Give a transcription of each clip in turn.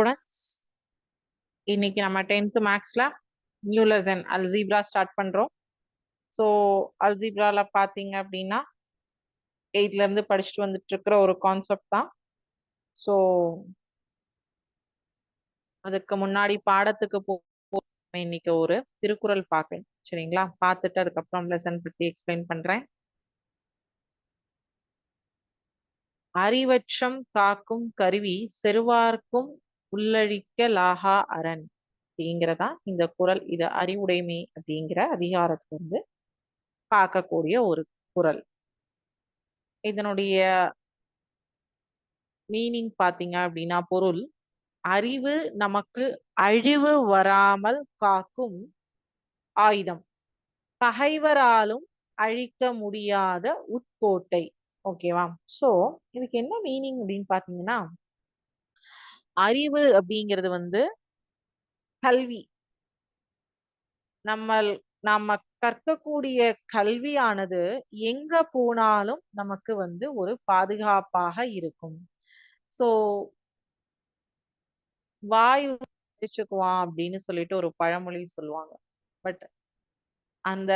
Students. இன்னைக்கு நம்ம tenth மேக்ஸ்ல நியூ லெசன் அல்ஜீப்ரா ஸ்டார்ட் பண்றோம். ஸோ அல்ஜீப்ராவில் பாத்தீங்க அப்படின்னா எயிட்ல இருந்து படிச்சுட்டு வந்துட்டு இருக்கிற ஒரு கான்செப்ட் தான். ஸோ அதுக்கு முன்னாடி பாடத்துக்கு போ இன்னைக்கு ஒரு திருக்குறள் பார்க்கணும் சரிங்களா? பார்த்துட்டு அதுக்கப்புறம் லெசன் பற்றி எக்ஸ்பிளைன் பண்றேன். அறிவற்றம் காக்கும் கருவி செருவார்க்கும் உள்ளழிக்க லாகா அரண்? அப்படிங்கிறதா இந்த குறள் இது அறிவுடைமை அப்படிங்கிற அதிகாரத்துல இருந்து பார்க்கக்கூடிய ஒரு குறள் இதனுடைய மீனிங் பாத்தீங்க அப்படின்னா பொருள் அறிவு நமக்கு அழிவு வராமல் காக்கும் ஆயுதம். பகைவராலும் அழிக்க முடியாத உட்கோட்டை. ஓகேவா? சோ இதுக்கு என்ன மீனிங் அப்படின்னு பாத்தீங்கன்னா அறிவு அப்படிங்கிறது வந்து கல்வி. நம்ம நாம கற்கக்கூடிய கல்வியானது எங்க போனாலும் நமக்கு வந்து ஒரு பாதுகாப்பாக இருக்கும். சோ வாயு வச்சுக்குவான் அப்படின்னு சொல்லிட்டு ஒரு பழமொழி சொல்லுவாங்க. பட் அந்த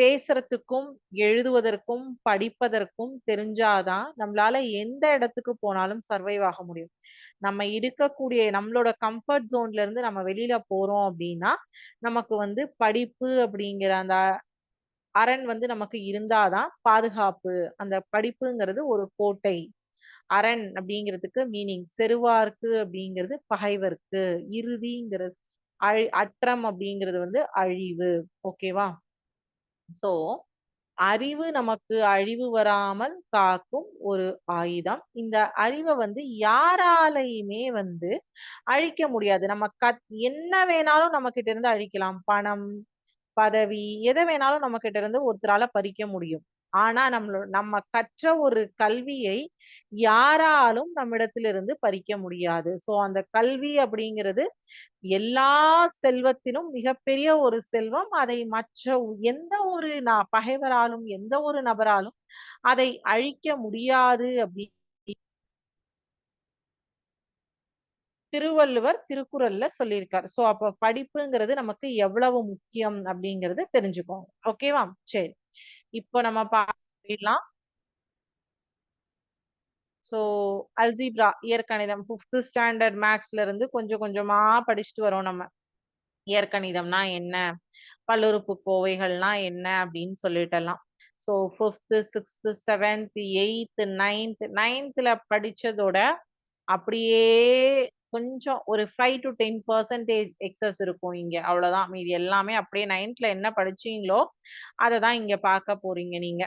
பேசுறதுக்கும் எழுதுவதற்கும் படிப்பதற்கும் தெரிஞ்சாதான் நம்மளால எந்த இடத்துக்கு போனாலும் சர்வைவ் ஆக முடியும். நம்ம இருக்கக்கூடிய நம்மளோட கம்ஃபர்ட் ஜோன்ல இருந்து நம்ம வெளியில போறோம் அப்படின்னா நமக்கு வந்து படிப்பு அப்படிங்கிற அந்த அரண் வந்து நமக்கு இருந்தாதான் பாதுகாப்பு. அந்த படிப்புங்கிறது ஒரு கோட்டை. அரண் அப்படிங்கிறதுக்கு மீனிங் செருவார்க்கு அப்படிங்கிறது பகைவர்க்கு இறுதிங்கிறது அழி அற்றம் அப்படிங்கிறது வந்து அழிவு. ஓகேவா சோ அறிவு நமக்கு அழிவு வராமல் காக்கும் ஒரு ஆயுதம். இந்த அறிவை வந்து யாராலையுமே வந்து அழிக்க முடியாது. நம்ம கத் என்ன வேணாலும் நம்ம கிட்ட இருந்து அழிக்கலாம். பணம் பதவி எதை வேணாலும் நம்ம கிட்ட இருந்து ஒருத்தரால பறிக்க முடியும். ஆனா நம்மளோட நம்ம கற்ற ஒரு கல்வியை யாராலும் நம்மிடத்திலிருந்து பறிக்க முடியாது. சோ அந்த கல்வி அப்படிங்கிறது எல்லா செல்வத்திலும் மிகப்பெரிய ஒரு செல்வம். அதை மற்ற எந்த ஒரு நான் பகைவராலும் எந்த ஒரு நபராலும் அதை அழிக்க முடியாது அப்படி. திருவள்ளுவர் திருக்குறள்ல சொல்லியிருக்காரு. சோ அப்ப படிப்புங்கிறது நமக்கு எவ்வளவு முக்கியம் அப்படிங்கறது தெரிஞ்சுக்கோங்க. ஓகேவா? சரி. இப்போ நம்ம பார்க்கலாம் சோ அல்ஜிப்ரா இயற்கணிதம். ஃபிஃப்த் ஸ்டாண்டர்ட் மேக்ஸ்ல இருந்து கொஞ்சம் கொஞ்சமா படிச்சுட்டு வரோம் நம்ம. இயற்கணிதம்னா என்ன? பல்லுறுப்பு கோவைகள்னா என்ன அப்படின்னு சொல்லிட்டலாம் so fifth sixth seventh eighth ninth நைன்த்தில் படிச்சதோட அப்படியே கொஞ்சம் ஒரு five to ten percentage excess இருக்கும் இங்க. அவ்வளவுதான். மீதி எல்லாமே அப்படியே நைன்த்ல என்ன படிச்சீங்களோ அதை தான் இங்க பார்க்க போறீங்க நீங்க.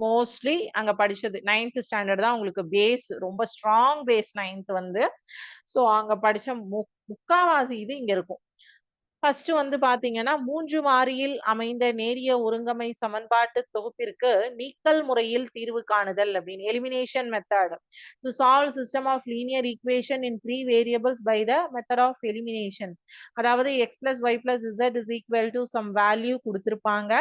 மோஸ்ட்லி அங்க படிச்சது நைன்த் ஸ்டாண்டர்ட் தான் உங்களுக்கு பேஸ் ரொம்ப ஸ்ட்ராங் பேஸ் நைன்த் வந்து. ஸோ அங்க படிச்ச மு முக்காவாசி இது இங்க இருக்கும். ஃபர்ஸ்ட் வந்து பாத்தீங்கன்னா மூன்று மாறியில் அமைந்த நேரிய ஒருங்கமை சமன்பாட்டு தொகுப்பிற்கு நீக்கல் முறையில் தீர்வு காணுதல் அப்படின்னு elimination method to solve system of linear equation in three variables by the method of elimination அதாவது x plus y plus z is equal to some value கொடுத்துருப்பாங்க.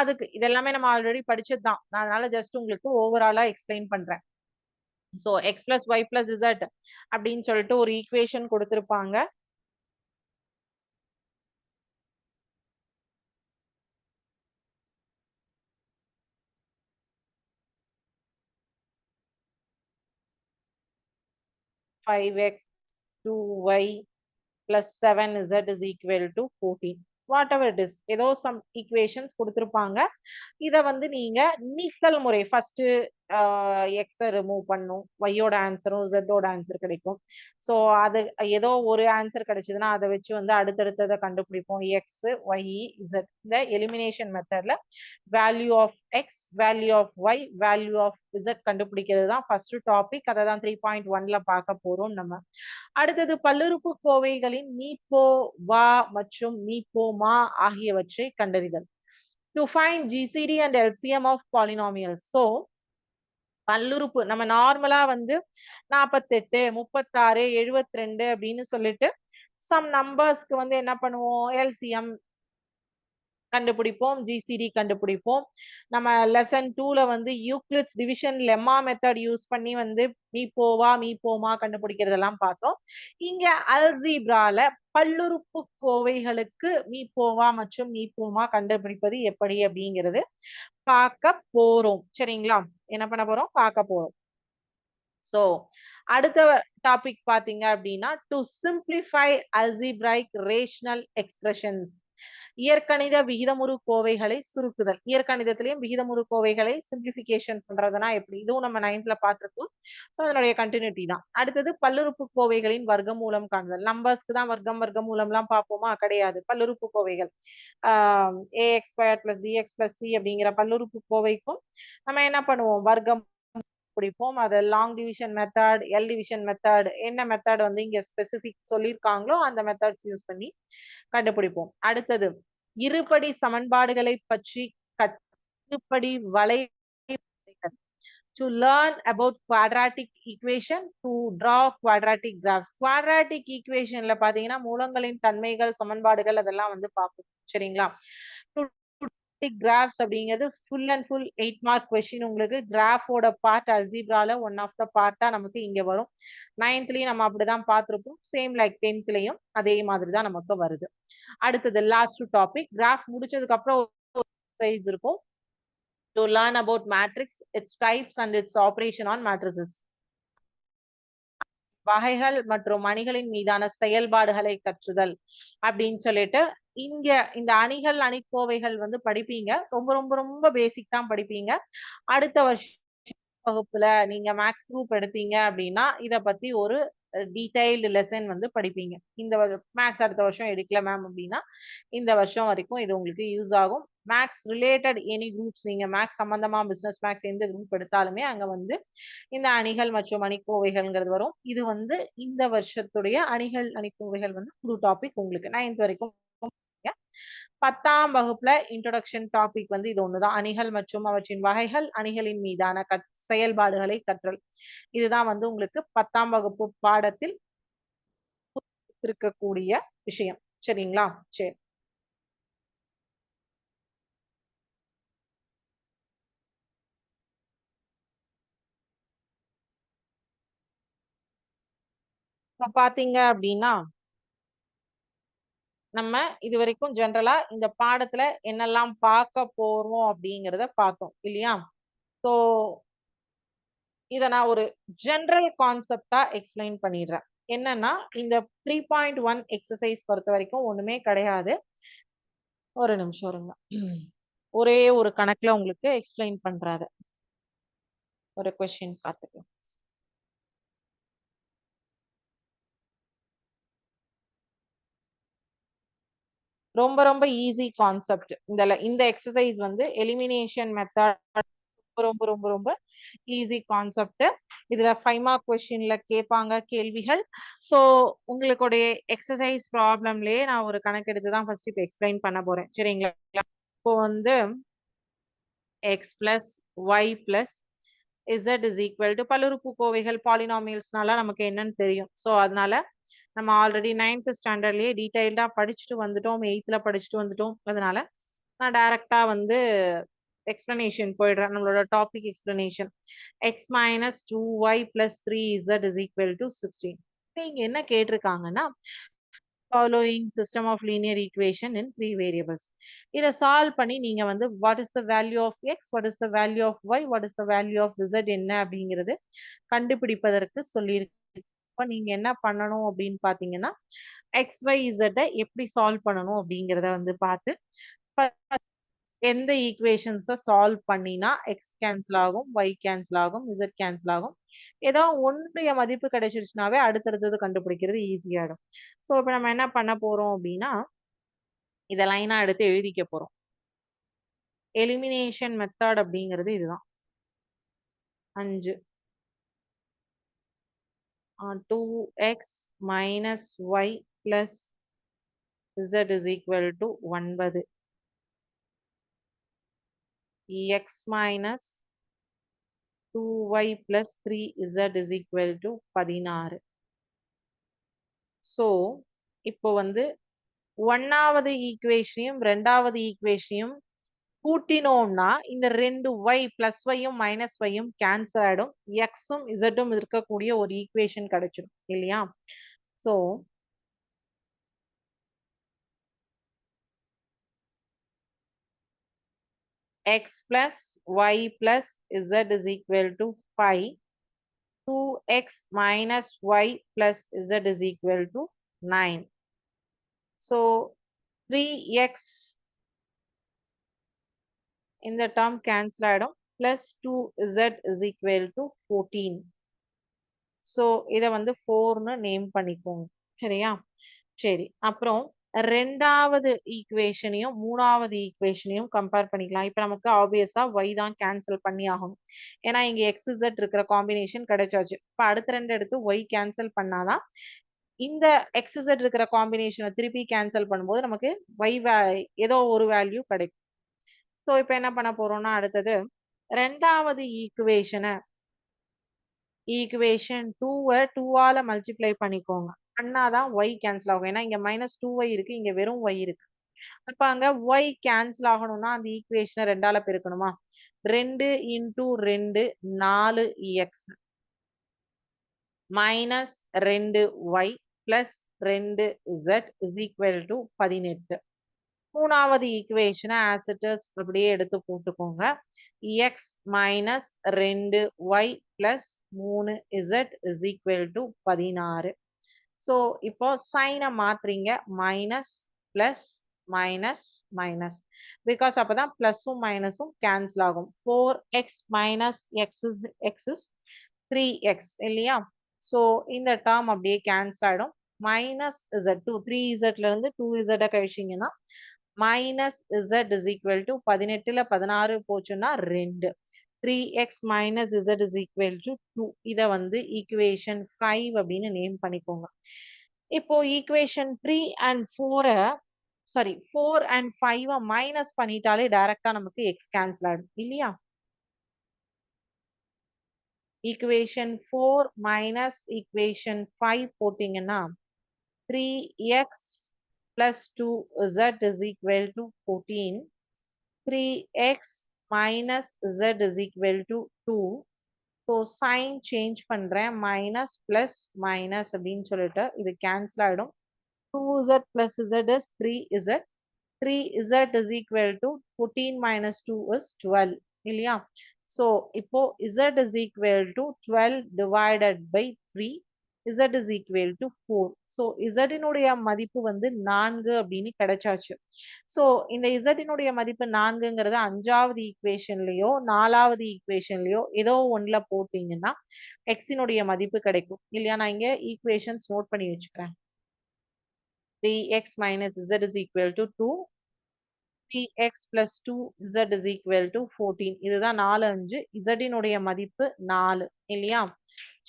அதுக்கு இதெல்லாமே நம்ம ஆல்ரெடி படிச்சது தான் நான் அதனால ஜஸ்ட் உங்களுக்கு ஓவராலா எக்ஸ்பிளைன் பண்றேன். So x plus y plus z அப்படின்னு சொல்லிட்டு ஒரு ஈக்குவேஷன் கொடுத்துருப்பாங்க. Five x two y plus seven to is equal to fourteen what it is ஏதோ சம் ஈக்குவேஷன்ஸ் கொடுத்துருப்பாங்க. இதை வந்து நீங்க நீக்கல் முறை ஃபர்ஸ்ட் எக்ஸை ரிமூவ் பண்ணும். ஒய்யோட ஆன்சரும் ஜெட்டோட ஆன்சர் கிடைக்கும். ஸோ அது ஏதோ ஒரு ஆன்சர் கிடைச்சதுன்னா அதை வச்சு வந்து அடுத்தடுத்ததை கண்டுபிடிப்போம். எக்ஸ் ஒய் இசட் இந்த எலிமினேஷன் மெத்தடில் value of x value of y value of z கண்டுபிடிக்கிறது தான் ஃபர்ஸ்ட் டாபிக் அதை தான் த்ரீ பாயிண்ட் ஒன்ல பார்க்க போறோம் நம்ம. அடுத்தது பல்லுறுப்புக்கோவைகளின் மீப்போ வா மற்றும் மீப்போ மா ஆகியவற்றை கண்டறிதல். To find GCD and LCM of polynomial so பல்லுறுப்பு. நம்ம நார்மலா வந்து நாற்பத்தெட்டு முப்பத்தாறு எழுபத்தி ரெண்டு அப்படின்னு சொல்லிட்டு சம் நம்பர்ஸ்க்கு வந்து என்ன பண்ணுவோம்? எல்சிஎம் கண்டுபிடிப்போம் ஜிசிடி கண்டுபிடிப்போம். நம்ம லெசன் டூல வந்து Euclid's division lemma method use பண்ணி வந்து மீ போவா மீ போமா கண்டுபிடிக்கிறதெல்லாம் பார்த்தோம். இங்க அல்ஜீப்ரால பல்லுறுப்பு கோவைகளுக்கு மீ போவா மற்றும் மீ போமா கண்டுபிடிப்பது எப்படி அப்படிங்கிறது பார்க்க போறோம். சரிங்களா? என்ன பண்ண போறோம்? பார்க்க போறோம். சோ அடுத்த டாபிக் பாத்தீங்க அப்படின்னா to simplify algebraic rational expressions இயற்கணித விகிதமுறு கோவைகளை சுருக்குதல். இயற்கணிதத்திலையும் விகிதமுறு கோவைகளை சிம்பிளிபிகேஷன் பண்றதுனா எப்படி? இதுவும் நம்ம நைன்த்ல பார்த்துருக்கோம். ஸோ அதனுடைய கண்டினியூட்டி தான். அடுத்தது பல்லுறுப்பு கோவைகளின் வர்க்க மூலம் காணுதல் நம்பர்ஸ்க்கு தான் வர்க்கம் வர்க்க மூலம்லாம் பார்ப்போமா? கிடையாது. பல்லுறுப்பு கோவைகள். A x square plus b x plus c அப்படிங்கிற பல்லுறுப்பு கோவைக்கும் நம்ம என்ன பண்ணுவோம்? வர்க்கம் பிடிப்போம். அது long division method L division method என்ன மெத்தட் வந்து இங்க ஸ்பெசிபிக் சொல்லியிருக்காங்களோ அந்த மெத்தட்ஸ் யூஸ் பண்ணி கண்டுபிடிப்போம். அடுத்தது இருபடி சமன்பாடுகளை பற்றி கட்டுப்படி வலை to learn about quadratic equation to draw quadratic graphs. Quadratic equationல பாத்தீங்கன்னா மூலங்களின் தன்மைகள் சமன்பாடுகள் அதெல்லாம் வந்து பார்ப்போம். சரிங்களா? கிராஃப்ஸ் அப்படிங்கிறது full and full eight mark question உங்களுக்கு கிராஃபோட பார்ட் அல்ஜிப்ரால ஒன் ஆஃப் த பார்ட்டா நமக்கு இங்க வரும். நைன்த்லயும் நம்ம அப்படிதான் பார்த்திருப்போம். சேம் லைக் டென்த்லயும் அதே மாதிரி தான் நமக்கு வருது. அடுத்தது லாஸ்ட் டாபிக் கிராஃப் முடிச்சதுக்கு அப்புறம் சைஸ் இருக்கும். To learn about matrix its types and its operation on matrices வகைகள் மற்றும் மணிகளின் மீதான செயல்பாடுகளை கற்றுதல் அப்படின்னு சொல்லிட்டு இங்க இந்த அணிகள் அணிக்கோவைகள் வந்து படிப்பீங்க. ரொம்ப ரொம்ப ரொம்ப பேசிக் தான் படிப்பீங்க. அடுத்த வருஷம் வகுப்புல நீங்க மேக்ஸ் குரூப் எடுத்தீங்க அப்படின்னா இத பத்தி ஒரு டீடைல்டு லெசன் வந்து படிப்பீங்க. இந்த மேக்ஸ் அடுத்த வருஷம் எடுக்கல மேம் அப்படின்னா இந்த வருஷம் வரைக்கும் இது உங்களுக்கு யூஸ் ஆகும். மேக்ஸ் ரிலேட்டட் எனி குரூப்ஸ் நீங்க மேக்ஸ் சம்பந்தமா பிசினஸ் மேக்ஸ் எந்த குரூப் எடுத்தாலுமே அங்க வந்து இந்த அணிகள் மற்றும் அணிக்கோவைகள்ங்கிறது வரும். இது வந்து இந்த வருஷத்துடைய அணிகள் அணிக்கோவைகள் வந்து புது டாபிக் உங்களுக்கு நைன்த் வரைக்கும் பத்தாம் வகுப்புல இன்ட்ரோடக்ஷன் டாபிக் வந்து இது ஒண்ணுதான். அணிகள் மற்றும் அவற்றின் வகைகள் அணிகளின் மீதான கற் செயல்பாடுகளை கற்றல். இதுதான் வந்து உங்களுக்கு பத்தாம் வகுப்பு பாடத்தில் இருக்கக்கூடிய விஷயம். சரிங்களா? சரி. இப்ப பாத்தீங்க அப்படின்னா நம்ம இது வரைக்கும் ஜென்ரலா இந்த பாடத்துல என்னெல்லாம் பார்க்க போறோம் அப்படிங்கிறத பார்த்தோம் இல்லையா? ஸோ இத நான் ஒரு ஜென்ரல் கான்செப்டா எக்ஸ்பிளைன் பண்ணிடுறேன். என்னன்னா இந்த த்ரீ பாயிண்ட் ஒன் எக்ஸசைஸ் பொறுத்த வரைக்கும் ஒண்ணுமே கிடையாது. ஒரு நிமிஷம் இருங்க. ஒரே ஒரு கணக்குல உங்களுக்கு எக்ஸ்பிளைன் பண்றாரு ஒரு கொஸ்டின் பார்த்துக்கலாம். ரொம்ப ரொம்ப ஈஸி கான்செப்ட் இந்த இந்த எக்ஸசைஸ் வந்து எலிமினேஷன் மெத்தட் ரொம்ப ரொம்ப ரொம்ப ஈஸி கான்செப்ட் இதுல ஃபைவ் மார்க் கொஸ்டின்ல கேட்பாங்க கேள்விகள். ஸோ உங்களுடைய எக்ஸசைஸ் ப்ராப்ளம்லயே நான் ஒரு கணக்கு எடுத்து தான் ஃபர்ஸ்ட் இப்போ எக்ஸ்பிளைன் பண்ண போறேன். சரிங்களா? இப்போ வந்து x plus y plus z is equal to பல்லுறுப்பு கோவைகள் பாலினாமியல்ஸ்னால நமக்கு என்னன்னு தெரியும். ஸோ அதனால நம்ம ஆல்ரெடி நைன்த் ஸ்டாண்டர்ட்லயே டீடைல்டா படிச்சுட்டு வந்துட்டோம் எயித்துல படிச்சுட்டு வந்துட்டோம். அதனால நான் டைரக்டா வந்து எக்ஸ்பிளனேஷன் போயிடுறேன். நம்மளோட topic explanation x minus two y plus three z is equal to sixteen இங்க என்ன கேட்டிருக்காங்கன்னா following system of linear equation in three variables இதை சால்வ் பண்ணி நீங்க வந்து what is the value of x what is the value of y what is the value of z என்ன அப்படிங்கிறது கண்டுபிடிப்பதற்கு சொல்லியிருக்கு அப்போ நீங்க என்ன பண்ணணும் அப்படின்னு பாத்தீங்கன்னா எக்ஸ் ஒய் இசட்டை எப்படி சால்வ் பண்ணணும் அப்படிங்கிறத வந்து பார்த்து எந்த ஈக்குவேஷன்ஸை சால்வ் பண்ணினா எக்ஸ் கேன்சல் ஆகும் ஒய் கேன்சல் ஆகும் இசட் கேன்சல் ஆகும். ஏதோ ஒன்றுடைய மதிப்பு கிடைச்சிருச்சுனாவே அடுத்தடுத்தது கண்டுபிடிக்கிறது ஈஸியாகிடும் ஸோ இப்போ நம்ம என்ன பண்ண போறோம் அப்படின்னா இதை லைனா எடுத்து எழுதிக்க போறோம். எலிமினேஷன் மெத்தட் அப்படிங்கிறது இதுதான். அஞ்சு. Two x minus y plus z is equal to ஒன்பது x minus two minus 2y three 3z is equal to 16. So, இப்போ வந்து ஒன்னாவது ஈக்குவேஷனையும் ரெண்டாவது ஈக்குவேஷனையும் கூட்டினோம்னா இந்த ரெண்டு ஒய் பிளஸ் ஒய்யும் மைனஸ் ஒய்யும் கேன்சல் ஆயிடும் எக்ஸும் இசட்டும் இருக்கக்கூடிய ஒரு ஈக்குவேஷன் கிடைச்சிடும் இல்லையா so x plus y plus z is equal to 5. 2x minus y plus z is equal to 9. So 3x in the term cancel ஆயிடும். plus 2z is equal to 14. So இதை வந்து ஃபோர்னு நேம் பண்ணிக்கோங்க. சரியா? சரி. அப்புறம் ரெண்டாவது ஈக்குவேஷனையும் மூணாவது ஈக்குவேஷனையும் கம்பேர் பண்ணிக்கலாம். இப்போ நமக்கு ஆப்வியஸா ஒய் தான் கேன்சல் பண்ணி ஆகணும். ஏன்னா இங்க எக்ஸ் இசட் இருக்கிற காம்பினேஷன் கிடைச்சாச்சு. இப்போ அடுத்த ரெண்டு எடுத்து ஒய் கேன்சல் பண்ணாதான் இந்த எக்ஸ் இசட் இருக்கிற காம்பினேஷனை திருப்பி கேன்சல் பண்ணும்போது நமக்கு ஒய் ஏதோ ஒரு வேல்யூ கிடைக்கும். ஸோ இப்போ என்ன பண்ண போறோம்னா அடுத்தது ரெண்டாவது ஈக்குவேஷனை ஈக்குவேஷன் டூவை டூவால மல்டிப்ளை பண்ணிக்கோங்க. பண்ணாதான் ஒய் கேன்சல் ஆகும். ஏன்னா இங்க மைனஸ் டூ ஒய் இருக்கு இங்க வெறும் ஒய் இருக்கு. அப்ப அங்க ஒய் கேன்சல் ஆகணும்னா அந்த ஈக்குவேஷனை ரெண்டால பெருக்கணுமா? ரெண்டு இன்டூ ரெண்டு நாலு எக்ஸ் மைனஸ் ரெண்டு ஒய் பிளஸ் ரெண்டு இசட் இஸ் ஈக்குவல் டு பதினெட்டு. மூணாவது ஈக்குவேஷனை ஆசிட்டஸ் அப்படியே எடுத்து போட்டுக்கோங்க. எக்ஸ் மைனஸ் ரெண்டு ஒய் பிளஸ் மூணு இசட் இஸ் ஈக்குவல் டு பதினாறு. ஸோ இப்போ சைனை மாத்துறீங்க. Minus plus minus minus because அப்பதான் ப்ளஸ்ஸும் மைனஸும் கேன்சல் ஆகும். Four x minus x x is x three x இல்லையா? ஸோ இந்த டேர்ம் அப்படியே கேன்சல் ஆகிடும் மைனஸ் இசட் டூ த்ரீ இசட்ல இருந்து டூ இசட்டை கழிச்சிங்கன்னா minus z is equal to பதினெட்டுல பதினாறு போச்சுன்னா ரெண்டு. Three x minus z is equal to two இதை வந்து ஈக்குவேஷன் ஃபைவ் அப்படின்னு நேம் பண்ணிக்கோங்க. இப்போ ஈக்குவேஷன் த்ரீ அண்ட் ஃபோரை sorry four and five minus பண்ணிட்டாலே டைரக்டா நமக்கு எக்ஸ் கேன்சல் ஆயிடும் இல்லையா? Equation four minus equation five போட்டீங்கன்னா three x plus two z is equal to fourteen three x minus z is equal to two so sign change பண்ணுறேன் minus plus minus அப்படின்னு சொல்லிட்டு இது cancel ஆகிடும் two z plus z is three z three z is equal to fourteen minus two is twelve இல்லையா? So இப்போ z is equal to twelve divided by three z is equal to four so இசட்டினுடைய மதிப்பு வந்து நான்கு அப்படின்னு கிடைச்சாச்சு. So இந்த இசட்டினுடைய மதிப்பு நான்குங்கிறது அஞ்சாவது ஈக்குவேஷன்லயோ நாலாவது ஈக்குவேஷன்லயோ ஏதோ ஒன்றில் போட்டிங்கன்னா எக்ஸினுடைய மதிப்பு கிடைக்கும். இல்லையா? நான் இங்கே ஈக்குவேஷன்ஸ் நோட் பண்ணி வச்சுக்கிறேன். Three x minus z is equal to two three x plus two z is equal to fourteen இதுதான் நாலு அஞ்சு. இசட்டினுடைய மதிப்பு நாலு. இல்லையா?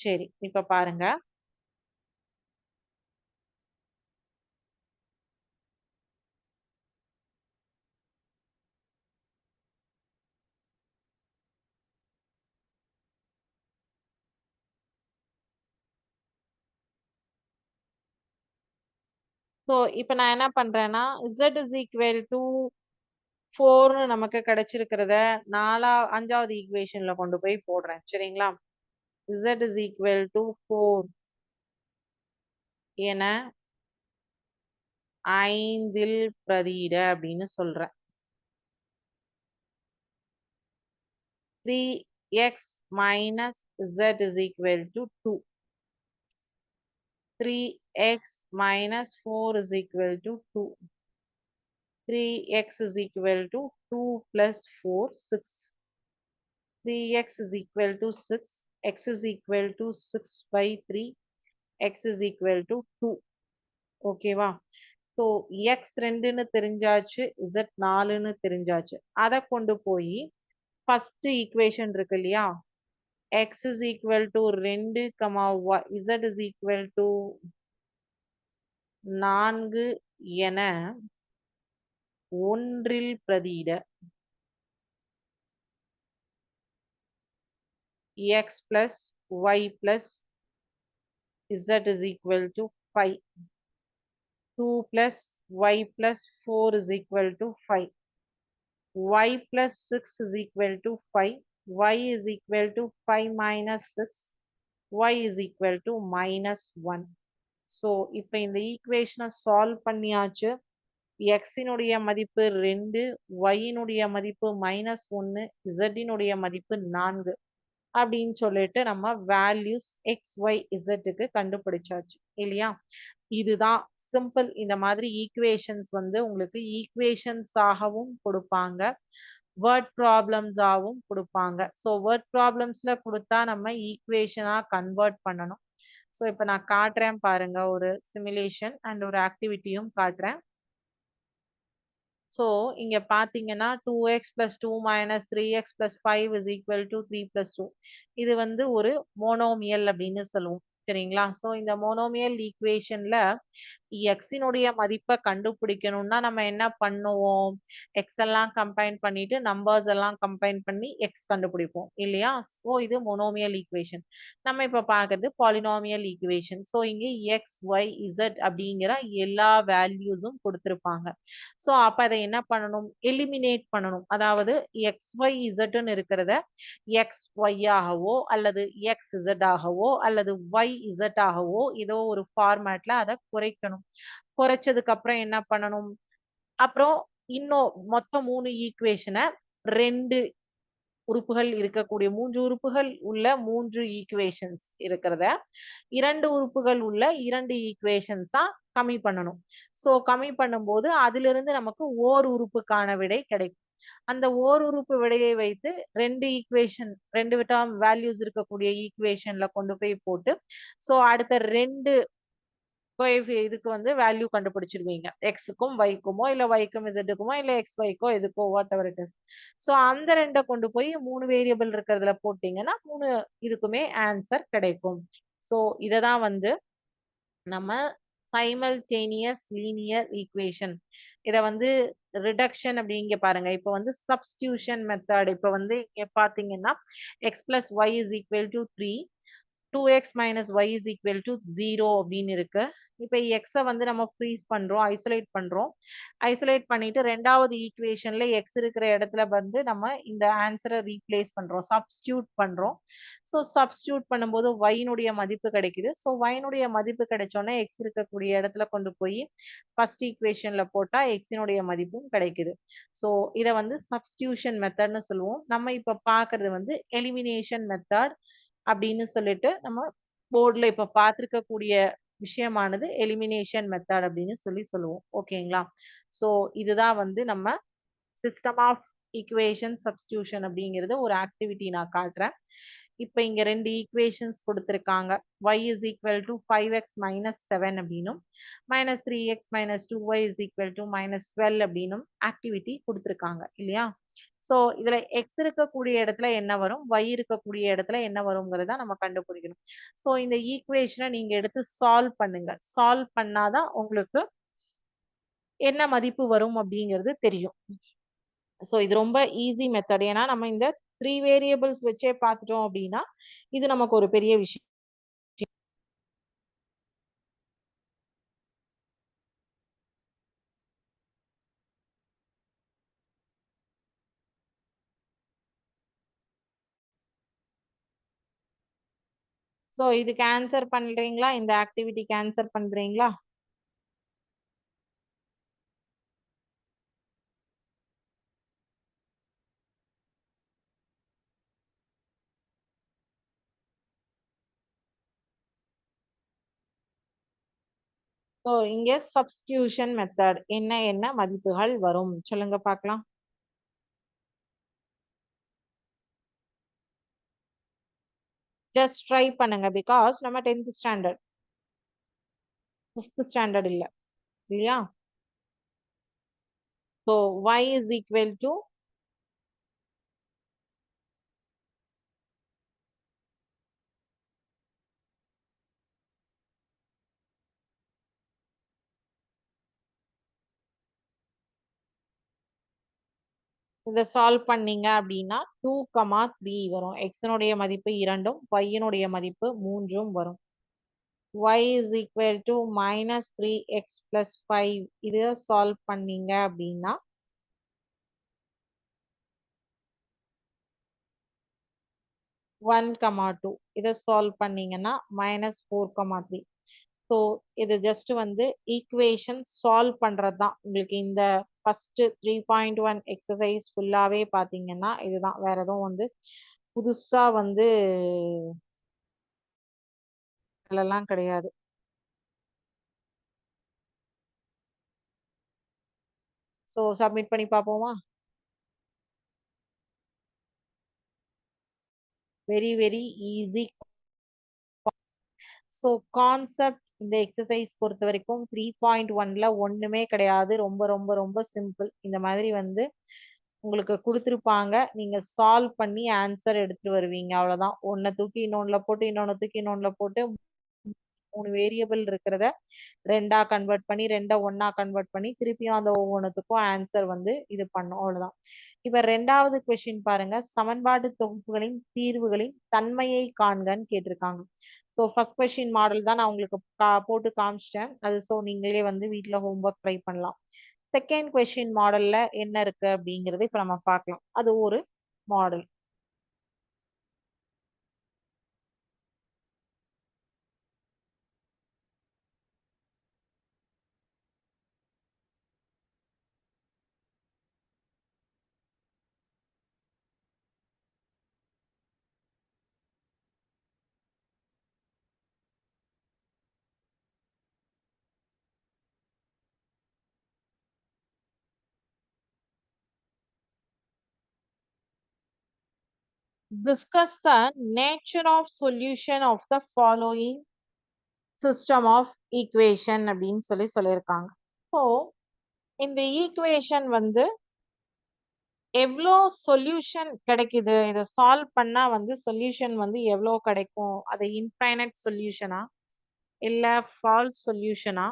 சரி இப்போ பாருங்கள் ஸோ இப்போ நான் என்ன பண்றேன்னா Z இஸ் ஈக்குவல் டு ஃபோர்னு நமக்கு கிடைச்சிருக்கிறத நாலா அஞ்சாவது ஈக்குவேஷன்ல கொண்டு போய் போடுறேன். சரிங்களா? Z is equal to four என ஐந்தில் பிரதியிட அப்படின்னு சொல்றேன். Three x minus z is equal to two 3x minus 4 is equal to 2. 3x is equal to 2 plus 4, 6. 3x is equal to 6. x is equal to 6 by 3. x is equal to 2. ஓகேவா so X ரெண்டுன்னு தெரிஞ்சாச்சு Z நாலுன்னு தெரிஞ்சாச்சு அதை கொண்டு போய் first equation இருக்கு இல்லையா x is equal to ரெண்டு comma z is equal to நான்கு என ஒன்றில் பிரதியிட x plus y plus z is equal to 5 2 plus y plus 4 is equal to 5. y plus 6 is equal to 5. y is equal to 5 minus 6. y is equal to minus 1. So இப்போ இந்த ஈக்குவேஷனை solve பண்ணியாச்சு எக்ஸினுடைய மதிப்பு ரெண்டு ஒய்னுடைய மதிப்பு minus ஒன்று இசட்டினுடைய மதிப்பு நான்கு அப்படின்னு சொல்லிட்டு நம்ம வேல்யூஸ் எக்ஸ் ஒய் இசட்டுக்கு கண்டுபிடிச்சாச்சு இல்லையா இதுதான் சிம்பிள் இந்த மாதிரி ஈக்குவேஷன்ஸ் வந்து உங்களுக்கு ஈக்குவேஷன்ஸாகவும் கொடுப்பாங்க வேர்ட் ப்ராப்ளம்ஸாகவும் கொடுப்பாங்க. ஸோ வேர்ட் ப்ராப்ளம்ஸ்ல கொடுத்தா நம்ம ஈக்குவேஷனாக கன்வெர்ட் பண்ணணும். ஸோ இப்போ நான் காட்டுறேன் பாருங்க ஒரு சிமுலேஷன் அண்ட் ஒரு ஆக்டிவிட்டியும் காட்டுறேன். ஸோ இங்க பாத்தீங்கன்னா two x plus two minus three x plus five is equal to three plus two இது வந்து ஒரு மோனோமியல் அப்படின்னு சொல்லுவோம். சரிங்களா? ஸோ இந்த மோனோமியல் ஈக்குவேஷன்ல எக்ஸினுடைய மதிப்பை கண்டுபிடிக்கணும்னா நம்ம என்ன பண்ணுவோம்? எக்ஸ் எல்லாம் கம்பைன் பண்ணிட்டு நம்பர்ஸ் எல்லாம் கம்பைன் பண்ணி எக்ஸ் கண்டுபிடிப்போம் இல்லையா? ஸோ இது மொனோமியல் ஈக்குவேஷன் நம்ம இப்போ பார்க்கறது பாலினாமியல் ஈக்குவேஷன் ஸோ இங்கே எக்ஸ் ஒய் இசட் அப்படிங்கிற எல்லா வேல்யூஸும் கொடுத்துருப்பாங்க. ஸோ அப்போ அதை என்ன பண்ணணும்? எலிமினேட் பண்ணணும். அதாவது எக்ஸ் ஒய் இசட்னு இருக்கிறத எக்ஸ் ஒய்யாகவோ அல்லது எக்ஸ் இசட் ஆகவோ அல்லது ஒய் இசட் ஆகவோ ஏதோ ஒரு ஃபார்மேட்ல அதை குறைக்கணும். குறைச்சதுக்கு அப்புறம் என்ன பண்ணணும்? அப்புறம் இன்னும் மொத்தம் மூணு ஈக்குவேஷனை ரெண்டு உறுப்புகள் இருக்கக்கூடிய மூன்று உறுப்புகள் உள்ள மூன்று ஈக்குவேஷன்ஸ் இருக்கிறத இரண்டு உறுப்புகள் உள்ள இரண்டு ஈக்குவேஷன்ஸா கம்மி பண்ணணும். ஸோ கம்மி பண்ணும்போது அதிலிருந்து நமக்கு ஓர் உறுப்புக்கான விடை கிடைக்கும். அந்த ஓர் உறுப்பு விடையை வைத்து ரெண்டு ஈக்குவேஷன் ரெண்டு விட்டம் வேல்யூஸ் இருக்கக்கூடிய ஈக்குவேஷன்ல கொண்டு போய் போட்டு ஸோ அடுத்த ரெண்டு இதுக்கு வந்து வேல்யூ கண்டுபிடிச்சிருவீங்க. எக்ஸுக்கும் வைக்குமோ இல்ல வைக்கும் இசட்டுக்குமோ இல்ல எக்ஸ் வைக்கோ எதுக்கோ whatever it is so அந்த ரெண்டை கொண்டு போய் மூணு வேரியபிள் இருக்கிறதுல போட்டீங்கன்னா மூணு இதுக்குமே ஆன்சர் கிடைக்கும். ஸோ இதை தான் வந்து நம்ம சைமல்டேனியஸ் லீனியர் ஈக்குவேஷன் இதை வந்து ரிடக்ஷன் அப்படிங்க பாருங்க. இப்போ வந்து சப்ஸ்டியூஷன் மெத்தட் இப்போ வந்து இங்கே பாத்தீங்கன்னா x plus y is equal to three two x minus y is equal to zero அப்படின்னு இருக்கு. இப்போ எக்ஸை வந்து நம்ம ஃப்ரீஸ் பண்றோம் ஐசோலேட் பண்றோம். ஐசோலேட் பண்ணிட்டு ரெண்டாவது ஈக்குவேஷன்ல எக்ஸ் இருக்கிற இடத்துல வந்து நம்ம இந்த ஆன்சரை ரீப்ளேஸ் பண்றோம் சப்ஸ்டியூட் பண்றோம். ஸோ சப்ஸ்டியூட் பண்ணும்போது ஒயினுடைய மதிப்பு கிடைக்குது. ஸோ ஒயினுடைய மதிப்பு கிடைச்சோன்னே எக்ஸ் இருக்கக்கூடிய இடத்துல கொண்டு போய் ஃபர்ஸ்ட் ஈக்குவேஷன்ல போட்டா எக்ஸினுடைய மதிப்பும் கிடைக்குது. ஸோ இதை வந்து சப்ஸ்டியூஷன் மெத்தட்னு சொல்லுவோம். நம்ம இப்போ பாக்குறது வந்து எலிமினேஷன் மெத்தட் அப்படின்னு சொல்லிட்டு நம்ம போர்டில் இப்போ பார்த்துருக்கக்கூடிய விஷயமானது எலிமினேஷன் மெத்தட் அப்படின்னு சொல்லி சொல்லுவோம். ஓகேங்களா ஸோ இதுதான் வந்து நம்ம சிஸ்டம் ஆஃப் ஈக்குவேஷன் சப்ஸ்டியூஷன் அப்படிங்கிறது ஒரு ஆக்டிவிட்டி நான் காட்டுறேன். இப்போ இங்க ரெண்டு ஈக்குவேஷன்ஸ் கொடுத்துருக்காங்க. Y is equal to five x minus seven அப்படின்னும் minus three x minus two y is equal to minus twelve அப்படின்னும் ஆக்டிவிட்டி கொடுத்துருக்காங்க. இல்லையா? ஸோ இதுல எக்ஸ் இருக்கக்கூடிய இடத்துல என்ன வரும்? ஒய் இருக்கக்கூடிய இடத்துல என்ன வருங்கிறத நம்ம கண்டுபிடிக்கணும். ஸோ இந்த ஈக்குவேஷனை நீங்க எடுத்து சால்வ் பண்ணுங்க. சால்வ் பண்ணாதான் உங்களுக்கு என்ன மதிப்பு வரும் அப்படிங்கிறது தெரியும். ஸோ இது ரொம்ப ஈஸி மெத்தட் ஏன்னா நம்ம இந்த த்ரீ வேரியபிள்ஸ் வச்சே பார்த்துட்டோம் அப்படின்னா இது நமக்கு ஒரு பெரிய விஷயம். ஸோ இதுக்கு ஆன்சர் பண்றீங்களா? இந்த ஆக்டிவிட்டிக்கு ஆன்சர் பண்றீங்களா? ஸோ இங்க சப்ஸ்டியூஷன் மெத்தட் என்ன என்ன மதிப்புகள் வரும்? சொல்லுங்க பார்க்கலாம். ஜஸ்ட் ட்ரை பண்ணுங்க பிகாஸ் நம்ம டென்த் ஸ்டாண்டர்ட் ஃபிஃப்த் ஸ்டாண்டர்ட் இல்ல. இல்லையா? So y is equal to இதை சால்வ் பண்ணீங்க அப்படின்னா டூ கமா த்ரீ வரும். எக்ஸனுடைய மதிப்பு இரண்டும் பையனுடைய மதிப்பு மூன்றும் வரும். Y is equal to minus three x plus five இதை சால்வ் பண்ணீங்க அப்படின்னா ஒன் கமா டூ இதை சால்வ் பண்ணீங்கன்னா minus four comma three so இது ஜஸ்ட் வந்து ஈக்குவேஷன் சால்வ் பண்ணுறது தான் உங்களுக்கு இந்த first three point one exercise ஃபுல்லாகவே பார்த்தீங்கன்னா இதுதான். வேற எதுவும் வந்து புதுசாக வந்து அதெல்லாம் கிடையாது. ஸோ சப்மிட் பண்ணி பார்ப்போமா? Very very easy so concept இந்த எக்ஸசைஸ் பொறுத்த வரைக்கும் த்ரீ பாயிண்ட் ஒன்ல ஒண்ணுமே கிடையாது. ரொம்ப ரொம்ப ரொம்ப சிம்பிள் இந்த மாதிரி வந்து உங்களுக்கு கொடுத்துருப்பாங்க. நீங்க சால்வ் பண்ணி ஆன்சர் எடுத்துட்டு வருவீங்க. அவ்வளவுதான். ஒன்னை தூக்கி இன்னொன்னுல போட்டு இன்னொன்னு தூக்கி இன்னொன்னுல போட்டு மூணு வேரியபிள் இருக்கிறத ரெண்டா கன்வெர்ட் பண்ணி ரெண்டா ஒன்னா கன்வெர்ட் பண்ணி திருப்பியும் அந்த ஒவ்வொன்றுத்துக்கும் ஆன்சர் வந்து இது பண்ணும். அவ்வளவுதான். இப்ப ரெண்டாவது கொஸ்டின் பாருங்க. சமன்பாடு தொகுப்புகளின் தீர்வுகளின் தன்மையை காண்கன்னு கேட்டிருக்காங்க. ஸோ ஃபர்ஸ்ட் கொஷின் மாடல் தான் நான் உங்களுக்கு கா- போட்டு காமிச்சிட்டேன். அது ஸோ நீங்களே வந்து வீட்டில் ஹோம்ஒர்க் ட்ரை பண்ணலாம். செகண்ட் கொஸ்டின் மாடலில் என்ன இருக்கு அப்படிங்கறது இப்ப நம்ம பார்க்கலாம். அது ஒரு model discuss the nature of solution of the following system of equation அப்படின்னு சொல்லி சொல்லியிருக்காங்க. ஸோ இந்த ஈக்குவேஷன் வந்து எவ்வளோ சொல்யூஷன் கிடைக்குது? இதை சால்வ் பண்ணா வந்து சொல்யூஷன் வந்து எவ்வளோ கிடைக்கும்? அது இன்ஃபைனட் சொல்யூஷனா இல்லை ஃபால்ஸ் சொல்யூஷனா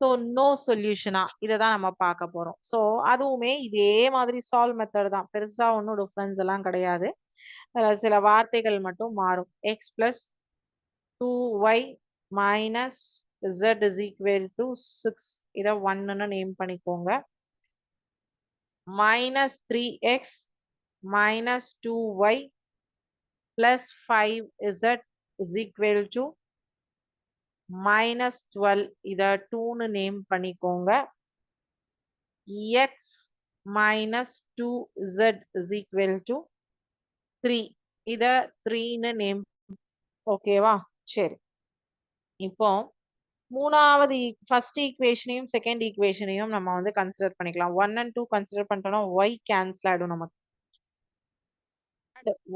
ஸோ நோ சொல்யூஷனா இதை தான் நம்ம பார்க்க போறோம். ஸோ அதுவுமே இதே மாதிரி சால்வ் மெத்தட் தான். பெருசா ஒன்றும் டிஃப்ரென்ஸ் எல்லாம் கிடையாது. சில வார்த்தைகள் மட்டும் மாறும். X plus two y minus z is equal to six இதை ஒன்னுன்னு நேம் பண்ணிக்கோங்க. Minus three x minus two y plus five z is equal to minus twelve இதை டூன்னு நேம் பண்ணிக்கோங்க. X minus two z is equal to three. இத த்ரீன்னு name ஓகேவா சரி. இப்போ மூணாவது ஃபர்ஸ்ட் ஈக்குவேஷனையும் செகண்ட் ஈக்குவேஷனையும் நம்ம வந்து கன்சிடர் பண்ணிக்கலாம். ஒன் அண்ட் டூ கன்சிடர் பண்ணிட்டோம்னா ஒய் கேன்சல் ஆயிடும் நமக்கு.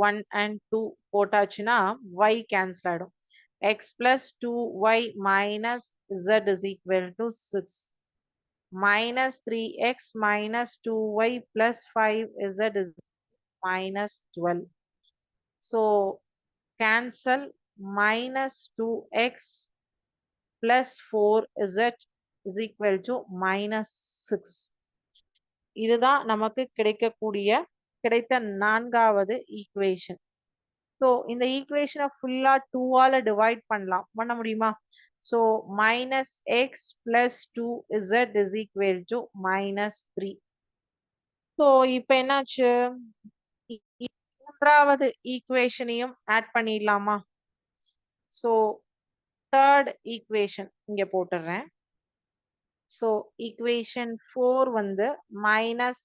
ஒன் அண்ட் டூ போட்டாச்சுன்னா ஒய் கேன்சல் ஆயிடும். X plus two y minus z is equal to six minus three x minus two y plus five z is minus twelve so cancel minus two x plus 4z is equal to minus 6. இதுதான் நமக்கு கிடைக்கக்கூடிய கிடைத்த நான்காவது equation so இந்த ஈக்குவேஷனை ஃபுல்லா டூவால divide பண்ணலாம். பண்ண முடியுமா? So minus x plus two z is equal to minus three so இப்போ என்னாச்சு? எத்தாவது ஈக்குவேஷனையும் ஆட் பண்ணிடலாமா? ஸோ தேர்ட் ஈக்குவேஷன் இங்க போட்டுடுறேன் ஸோ ஈக்குவேஷன் ஃபோர் வந்து minus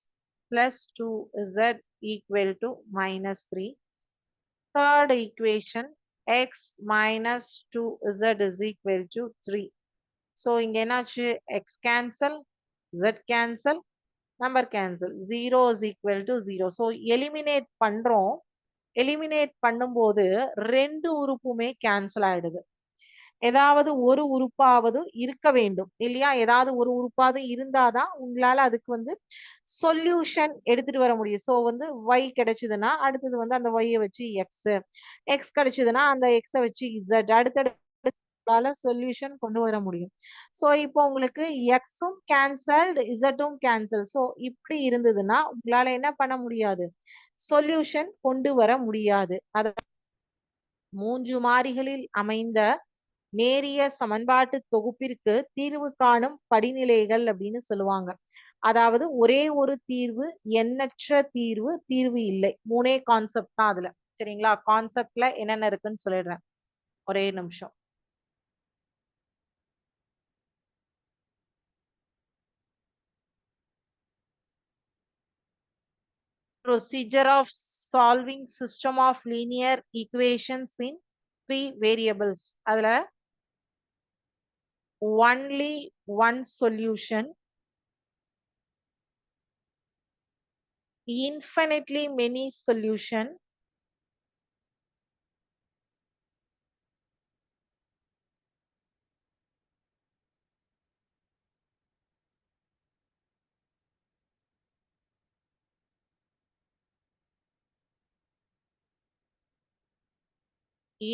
plus two z equal to minus three third equation x minus two z is equal to three so இங்க என்னாச்சு? X cancel z cancel number cancel zero is equal to zero so eliminate பண்ணுறோம் eliminate பண்ணும்போது ரெண்டு உறுப்புமே cancel ஆயிடுது. ஏதாவது ஒரு உறுப்பாவது இருக்க வேண்டும். இல்லையா? ஏதாவது ஒரு உறுப்பாவது இருந்தாதான் உங்களால அதுக்கு வந்து சொல்யூஷன் எடுத்துட்டு வர முடியும். ஸோ வந்து ஒய் கிடைச்சதுன்னா அடுத்தது வந்து அந்த ஒய்யை வச்சு எக்ஸ் எக்ஸ் கிடைச்சதுன்னா அந்த எக்ஸை வச்சு இசட் அடுத்தடுத்து சொல்யூஷன் கொண்டு வர முடியும். சோ இப்போ உங்களுக்கு எக்ஸும் கேன்சல்டு இசட்டும் கேன்சல் சோ இப்படி இருந்ததுன்னா உங்களால என்ன பண்ண முடியாது? சொல்யூஷன் கொண்டு வர முடியாது. அத மூன்று மாறிகளில் அமைந்த நேரிய சமன்பாட்டு தொகுப்பிற்கு தீர்வு காணும் படிநிலைகள் அப்படின்னு சொல்லுவாங்க. அதாவது ஒரே ஒரு தீர்வு எண்ணற்ற தீர்வு தீர்வு இல்லை. மூணே கான்செப்ட் தான் அதுல. சரிங்களா? கான்செப்ட்ல என்னென்ன இருக்குன்னு சொல்லிடுறேன். ஒரே நிமிஷம். procedure of solving system of linear equations in three variables அதுல only one solution infinitely many solution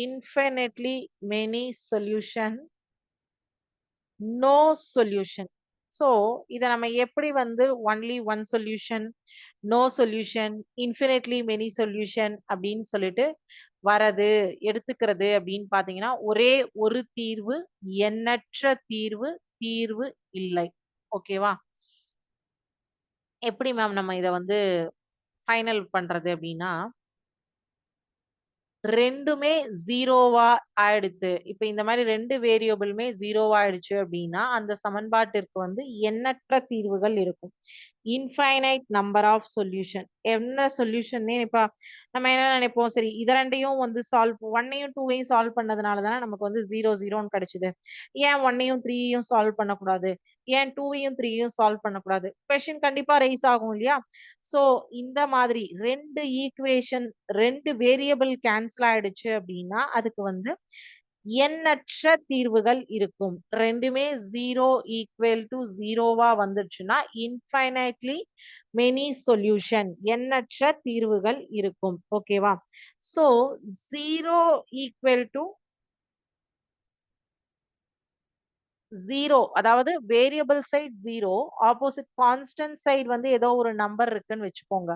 infinitely many solution no solution. So இதை நம்ம எப்படி வந்து only one solution no solution infinitely many solution அப்படின்னு சொல்லிட்டு வரது எடுத்துக்கிறது அப்படின்னு பார்த்தீங்கன்னா ஒரே ஒரு தீர்வு எண்ணற்ற தீர்வு தீர்வு இல்லை. ஓகேவா எப்படி மேம் நம்ம இதை வந்து ஃபைனல் பண்றது அப்படின்னா ரெண்டுமே ஜீரோவா ஆயிடுத்து. இப்ப இந்த மாதிரி ரெண்டு வேரியபிளுமே ஜீரோவா ஆயிடுச்சு அப்படின்னா அந்த சமன்பாட்டிற்கு வந்து எண்ணற்ற தீர்வுகள் இருக்கும். இன்ஃபைனைட் நம்பர் ஆஃப் சொல்யூஷன் என்ன சொல்யூஷன்னே இப்போ நம்ம என்ன நினைப்போம்? சரி இது ரெண்டையும் வந்து சால்வ் ஒன்னையும் டூவையும் சால்வ் பண்ணதுனால தானே நமக்கு வந்து ஜீரோ ஜீரோன்னு கிடைச்சது. ஏன் ஒன்னையும் த்ரீயையும் சால்வ் பண்ணக்கூடாது? ஏன் டூவையும் த்ரீயையும் சால்வ் பண்ணக்கூடாது? கொஷின் கண்டிப்பா ரைஸ் ஆகும் இல்லையா? சோ இந்த மாதிரி ரெண்டு ஈக்குவேஷன் ரெண்டு வேரியபிள் கேன்சல் ஆயிடுச்சு அப்படின்னா அதுக்கு வந்து எண்ணற்ற தீர்வுகள் இருக்கும். ரெண்டுமே ஜீரோ ஈக்குவல் டு ஜீரோவா வந்துருச்சுன்னா இன்ஃபைனைட்லி மெனி சொல்யூஷன் எண்ணற்ற தீர்வுகள் இருக்கும். ஓகேவா so zero equal to zero அதாவது variable side zero opposite constant side வந்து ஏதோ ஒரு நம்பர் இருக்குன்னு வச்சுக்கோங்க.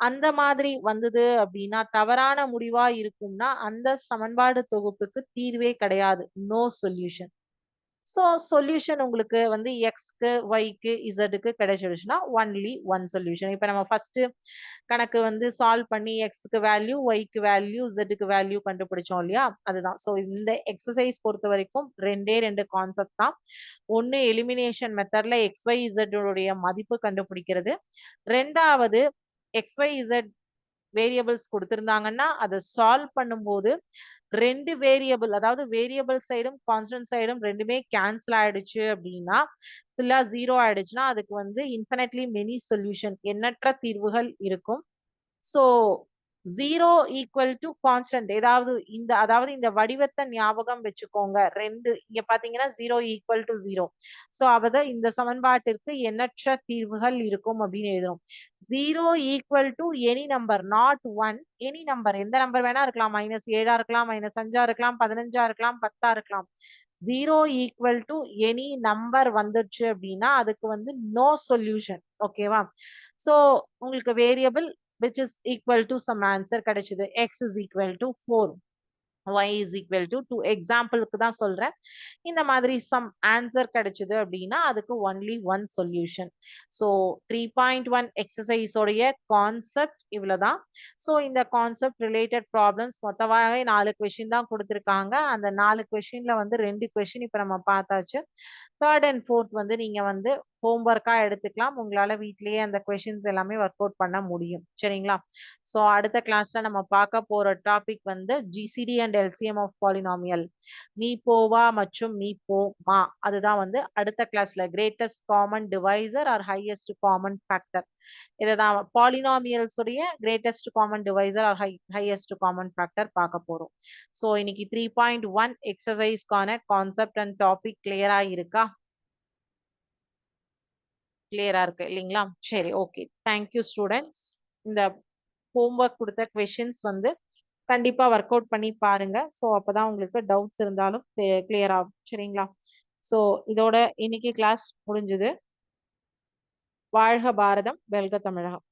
அந்த மாதிரி வந்தது அப்படின்னா தவறான முடிவா இருக்கும்னா அந்த சமன்பாடு தொகுப்புக்கு தீர்வே கிடையாது. நோ சொல்யூஷன் ஸோ சொல்யூஷன் உங்களுக்கு வந்து எக்ஸ்க்கு ஒய்க்கு இசட்டுக்கு கிடைச்சிடுச்சுன்னா ஒன்லி ஒன் சொல்யூஷன் இப்போ நம்ம ஃபர்ஸ்ட் கணக்கு வந்து சால்வ் பண்ணி எக்ஸ்க்கு வேல்யூ ஒய்க்கு வேல்யூ இசட்டுக்கு வேல்யூ கண்டுபிடிச்சோம் இல்லையா? அதுதான். ஸோ இந்த எக்ஸசைஸ் பொறுத்த வரைக்கும் ரெண்டே ரெண்டு கான்செப்ட் தான். ஒன்று எலிமினேஷன் மெத்தட்ல எக்ஸ் ஒய் இசட்டுடைய மதிப்பு கண்டுபிடிக்கிறது. ரெண்டாவது எக்ஸ் ஒய் இசட் வேரியபிள்ஸ் கொடுத்துருந்தாங்கன்னா அதை சால்வ் பண்ணும்போது ரெண்டு வேரியபிள் அதாவது வேரியபிள் சைடும் கான்ஸ்டன்ட் சைடும் ரெண்டுமே கேன்சல் ஆயிடுச்சு அப்படின்னா ஃபுல்லா ஜீரோ ஆயிடுச்சுன்னா அதுக்கு வந்து இன்ஃபினிட்லி மெனி சொல்யூஷன் எண்ணற்ற தீர்வுகள் இருக்கும். So zero equal to constant ஏதாவது இந்த அதாவது இந்த வடிவத்தை ஞாபகம் வச்சுக்கோங்க. ரெண்டு இங்க பாத்தீங்கன்னா zero equal to zero so அவது இந்த சமன்பாட்டிற்கு எண்ணற்ற தீர்வுகள் இருக்கும் அப்படின்னு எழுதுறோம். Zero equal to any number not one any number எந்த நம்பர் வேணா இருக்கலாம். மைனஸ் ஏழா இருக்கலாம் மைனஸ் அஞ்சா இருக்கலாம் பதினஞ்சா இருக்கலாம் பத்தா இருக்கலாம். Zero equal to any number வந்துடுச்சு அப்படின்னா அதுக்கு வந்து நோ சொல்யூஷன் ஓகேவா ஸோ உங்களுக்கு variable which is equal to some answer கிடைச்சது. X is equal to 4 y is equal to 2 எக்ஸாம்பிளுக்கு தான் சொல்றேன். இந்த மாதிரி சம் ஆன்சர் கிடைச்சது அப்படின்னா அதுக்கு only one solution so three point one எக்ஸசைஸோடைய concept இவ்வளவுதான். ஸோ இந்த கான்செப்ட் ரிலேட்டட் ப்ராப்ளம்ஸ் மொத்தமாகவே நாலு கொஷின் தான் கொடுத்துருக்காங்க. அந்த நாலு கொஷின்ல வந்து ரெண்டு கொஷின் இப்போ நம்ம பார்த்தாச்சு. தேர்ட் அண்ட் ஃபோர்த் வந்து நீங்க வந்து ஹோம்ஒர்க்காக எடுத்துக்கலாம். உங்களால் வீட்லேயே அந்த கொஷின்ஸ் எல்லாமே ஒர்க் அவுட் பண்ண முடியும். சரிங்களா? ஸோ அடுத்த கிளாஸ்ல நம்ம பார்க்க போற டாபிக் வந்து GCD and LCM of polynomial me போவா மற்றும் மீ. போமா அதுதான் வந்து அடுத்த கிளாஸ்ல greatest common divisor or highest common factor இதுதான் தான் பாலினாமியல்ஸுடைய greatest common divisor or high highest common factor பார்க்க போகிறோம் ஸோ இன்னைக்கு த்ரீ பாயிண்ட் ஒன் எக்ஸசைஸ்க்கான கான்செப்ட் அண்ட் டாபிக் கிளியராக இருக்கா? கிளியரா இருக்கு இல்லைங்களா? சரி ஓகே தேங்க்யூ ஸ்டூடெண்ட்ஸ் இந்த ஹோம்ஒர்க் கொடுத்த கொஷின்ஸ் வந்து கண்டிப்பா ஒர்க் அவுட் பண்ணி பாருங்க. ஸோ அப்பதான் உங்களுக்கு டவுட்ஸ் இருந்தாலும் கிளியர் ஆகும் சரிங்களா? ஸோ இதோட இன்னைக்கு கிளாஸ் முடிஞ்சது. வாழ்க பாரதம் வெல்க தமிழகம்.